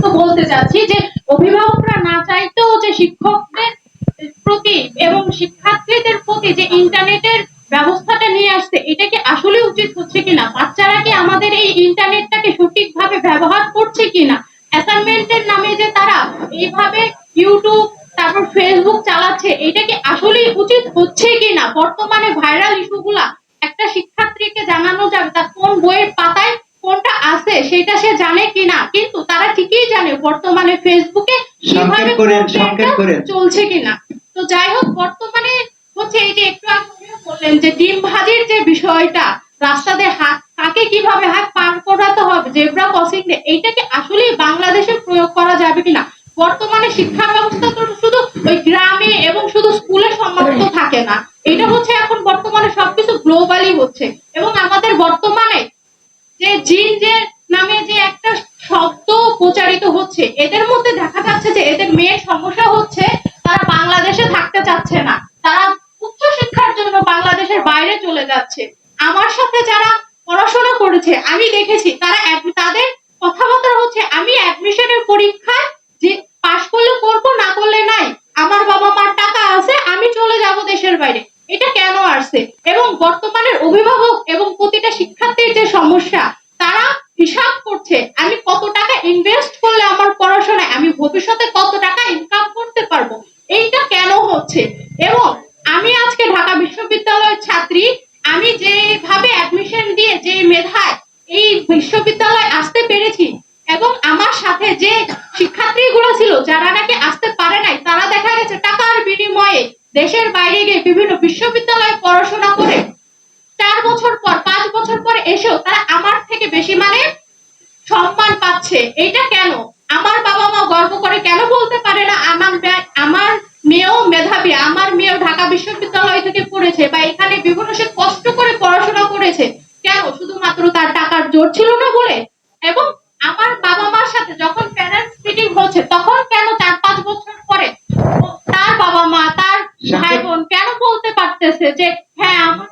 তো বলতে চাচ্ছি যে অভিভাবকরা না চাইতেও যে শিক্ষকদের প্রতি এবং শিক্ষার্থীদের প্রতি যে ইন্টারনেটের ব্যবস্থাটা নিয়ে আসছে এটা কি আসলে উচিত হচ্ছে কিনা? বাচ্চারা কি আমাদের এই ইন্টারনেটটাকে সঠিকভাবে ব্যবহার করছে কিনা? অ্যাসাইনমেন্টের নামে যে তারা এইভাবে ইউটিউব, তারপর ফেসবুক চালাচ্ছে, এটা কি আসলেই উচিত হচ্ছে কিনা? বর্তমানে ভাইরাল ইস্যুগুলা একটা শিক্ষার্থীকে জানানো যাবে, তার কোন বইয়ের পাতায় কোনটা আছে সেটা সে জানে কিনা কিন্তু তারা ঠিকই জানে বর্তমানে ফেসবুকে কীভাবে। চলছে কিনা। তো যাই হোক বর্তমানে হচ্ছে এই যে একটু আগে বললেন যে ডিম ভাজির যে বিষয়টা রাস্তাতে হাত কাকে কীভাবে হাত পার করাতে হবে জেব্রা ক্রসিং এইটাকে আসলেই বাংলাদেশে প্রয়োগ করা যাবে কিনা? বর্তমানে শিক্ষা ব্যবস্থা তো শুধু ওই গ্রামে এবং শুধু স্কুলে সমাপ্ত থাকে না। এটা হচ্ছে এখন বর্তমানে সবকিছু গ্লোবালি হচ্ছে। এবং আমাদের বর্তমানে যে জিন যে নামে যে একটা শব্দ প্রচারিত হচ্ছে, এদের মধ্যে দেখা যাচ্ছে যে এদের মেয়ের সমস্যা হচ্ছে তারা বাংলাদেশে থাকতে চাচ্ছে না। তারা উচ্চ শিক্ষার জন্য বাংলাদেশের বাইরে চলে যাচ্ছে। আমার সাথে যারা পড়াশোনা করেছে, আমি দেখেছি, তারা তাদের কথাবার্তা হচ্ছে, আমি অ্যাডমিশনের পরীক্ষায় যে পাশ করলে করব, না করলে নাই। আমার বাবা মার টাকা আছে, আমি চলে যাব দেশের বাইরে। এটা কেন আসছে? এবং বর্তমানের অভিভাবক এবং প্রতিটা শিক্ষার্থীর যে সমস্যা হিসাব করছে, আমি কত টাকা ইনভেস্ট করলে আমার পড়াশোনায়, আমি ভবিষ্যতে কত টাকা ইনকাম করতে পারব? এইটা কেন হচ্ছে? এবং আমি আজকে ঢাকা বিশ্ববিদ্যালয়ের ছাত্রী, আমি যেভাবে অ্যাডমিশন দিয়ে যে মেধায় এই বিশ্ববিদ্যালয়ে আসতে পেরেছি, এবং আমার সাথে যে শিক্ষার্থীগুলো ছিল, যারা নাকি আসতে পারে নাই, তারা দেখা গেছে টাকার বিনিময়ে দেশের বাইরে গিয়ে বিভিন্ন বিশ্ববিদ্যালয়ে পড়াশোনা করে চার বছর পর পাঁচ বছর পর এসেও তারা আমার থেকে বেশি মানে সম্মান পাচ্ছে। এটা কেন? আমার বাবা মা গর্ব করে কেন বলতে পারে না আমার আমার মেয়েও মেধাবী আমার মেয়েও ঢাকা বিশ্ববিদ্যালয় থেকে পড়েছে বা এখানে বিভিন্ন সে কষ্ট করে পড়াশোনা করেছে। কেন? শুধুমাত্র তার টাকার জোর ছিল না বলে? এবং আমার বাবা মার সাথে যখন প্যারেন্টস মিটিং হচ্ছে তখন কেন চার পাঁচ বছর পরে তার বাবা মা তার ভাই বোন কেন বলতে পারতেছে যে হ্যাঁ আমার